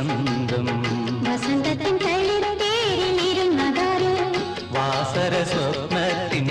വസന്തം. വസന്തത്തിൻ വാസര സ്വപ്നത്തിൻ